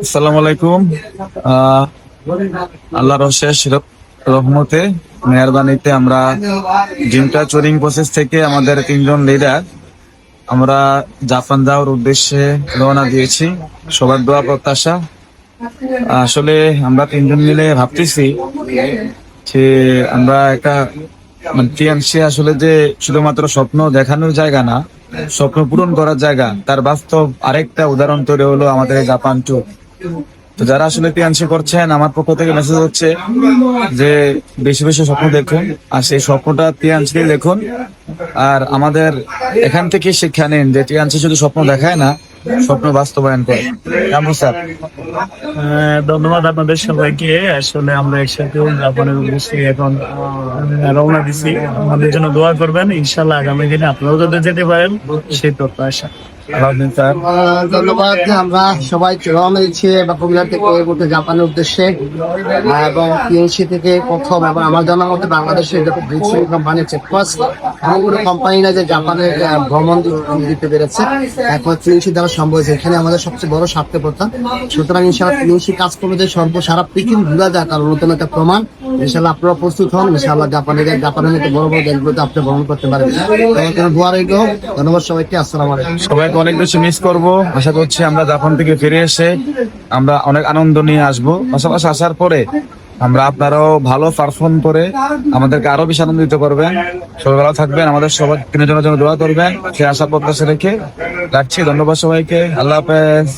আসসালামু আলাইকুম। আল্লাহর অশেষ রহমতে, মেহরবানিতে আমরা জিমটা চুরিং প্রসেস থেকে আমাদের তিনজন লিডার আমরা জাপান যাওয়ার উদ্দেশ্যে রওনা দিয়েছি। সবার দোয়া, প্রত্যাশা। আসলে আমরা তিনজন মিলে ভাবতেছি যে আমরা একটা মানে আসলে যে শুধুমাত্র স্বপ্ন দেখানোর জায়গা না, স্বপ্ন পূরণ করার জায়গা, তার বাস্তব আরেকটা উদাহরণ তৈরি হলো আমাদের জাপান ট্যুর তো যারা আসলে টিএনসি করছেন, আমার পক্ষ থেকে মেসেজ হচ্ছে যে বেশি বেশি স্বপ্ন দেখুন, আর সেই স্বপ্নটা টিএনসি দেখুন আর আমাদের এখান থেকে শিক্ষা নিন যে টিএনসি শুধু স্বপ্ন দেখায় না, স্বপ্ন বাস্তবায়ন করে। কেমন স্যার? ধন্যবাদ আপনাদের সবাইকে। আসলে আমরা একসাথে জাপানের উদ্দেশ্যে এখন রওনা দিছি। আমাদের জন্য দোয়া করবেন। ইনশাল্লাহ আগামী দিনে আপনারাও যাতে যেতে পারেন, সেই প্রত্যাশা সবাই জাপানের উদ্দেশ্যে। এবং প্রথম এবং আমার ফার্স্ট এমন কোনো কোম্পানি না যে ভ্রমণ দিতে পেরেছে। দ্বারা সম্ভব হয়েছে। এখানে আমাদের সবচেয়ে বড় স্বার্থ প্রথা সুতরাং কাজ করবে যে সর্ব, সারা পৃথিবী ঘুরা যায় তার নতুন একটা প্রমাণ। ইনশাল্লাহ আপনারা প্রস্তুত হন, ইনশাল্লাহ জাপানের জাপানের মতো বড় বড় দেশগুলোতে আপনি ভ্রমণ করতে পারেন। কোনো দোয়া রইল? ধন্যবাদ সবাইকে, আসসালামু সবাইকে অনেক বেশি মিস করব। আশা করছি আমরা জাপান থেকে ফিরে এসে আমরা অনেক আনন্দ নিয়ে আসব। পাশাপাশি আসার পরে আমরা আপনারাও ভালো পারফর্ম করে আমাদেরকে আরও বেশি আনন্দিত করবেন। সবাই ভালো থাকবেন, আমাদের সবার তিনজনের জন্য দোয়া করবেন। সে আশা প্রত্যাশা রেখে রাখছি। ধন্যবাদ সবাইকে, আল্লাহ হাফেজ।